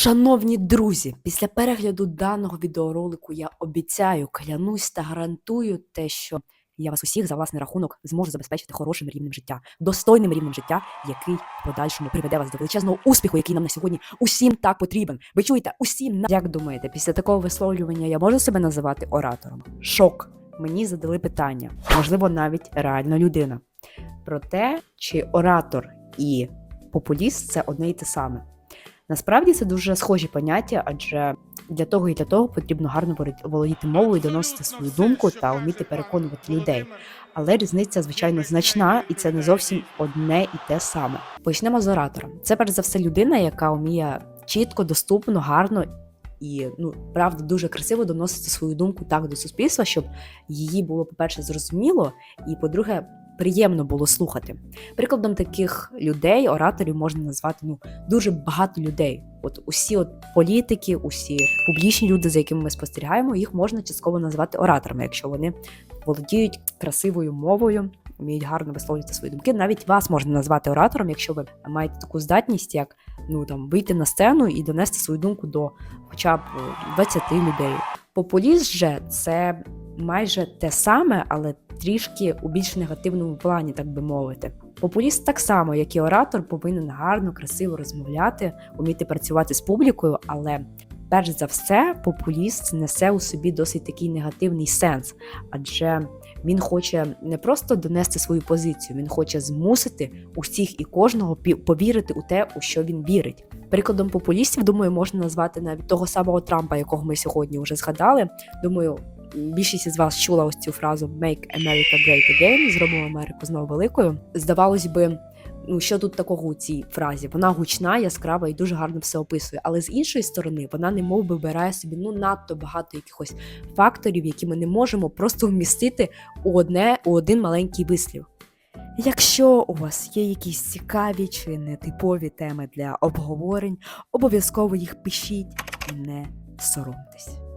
Шановні друзі, після перегляду даного відеоролику я обіцяю, клянусь та гарантую те, що я вас усіх за власний рахунок зможу забезпечити хорошим рівнем життя, достойним рівнем життя, який в подальшому приведе вас до величезного успіху, який нам на сьогодні усім так потрібен. Ви чуєте, усім на як думаєте, після такого висловлювання я можу себе називати оратором? Шок. Мені задали питання, можливо, навіть реальна людина. Про те, чи оратор і популіст це одне і те саме. Насправді це дуже схожі поняття, адже для того і для того потрібно гарно володіти- мовою, доносити свою думку та вміти переконувати людей. Але різниця, звичайно, значна, і це не зовсім одне і те саме. Почнемо з оратора. Це перш за все людина, яка вміє чітко, доступно, гарно і ну правда дуже красиво доносити свою думку так до суспільства, щоб її було, по-перше, зрозуміло, і по-друге, приємно було слухати. Прикладом таких людей, ораторів можна назвати ну дуже багато людей. От усі от політики, усі публічні люди, за якими ми спостерігаємо, їх можна частково назвати ораторами, якщо вони володіють красивою мовою, вміють гарно висловлювати свої думки. Навіть вас можна назвати оратором, якщо ви маєте таку здатність, як ну там вийти на сцену і донести свою думку до хоча б е, 20 людей. Популіст же це майже те саме, але трішки у більш негативному плані, так би мовити. Популіст так само, як і оратор, повинен гарно, красиво розмовляти, вміти працювати з публікою, але перш за все, популіст несе у собі досить такий негативний сенс, адже він хоче не просто донести свою позицію, він хоче змусити усіх і кожного повірити у те, у що він вірить. Прикладом популістів, думаю, можна назвати навіть того самого Трампа, якого ми сьогодні вже згадали. Думаю, більшість із вас чула ось цю фразу Make America Great Again, зробимо Америку знову великою. Здавалось би, ну що тут такого у цій фразі? Вона гучна, яскрава і дуже гарно все описує. Але з іншої сторони, вона не мов би вбирає собі ну надто багато якихось факторів, які ми не можемо просто вмістити у одне у один маленький вислів. Якщо у вас є якісь цікаві чи нетипові теми для обговорень, обов'язково їх пишіть і не соромтесь.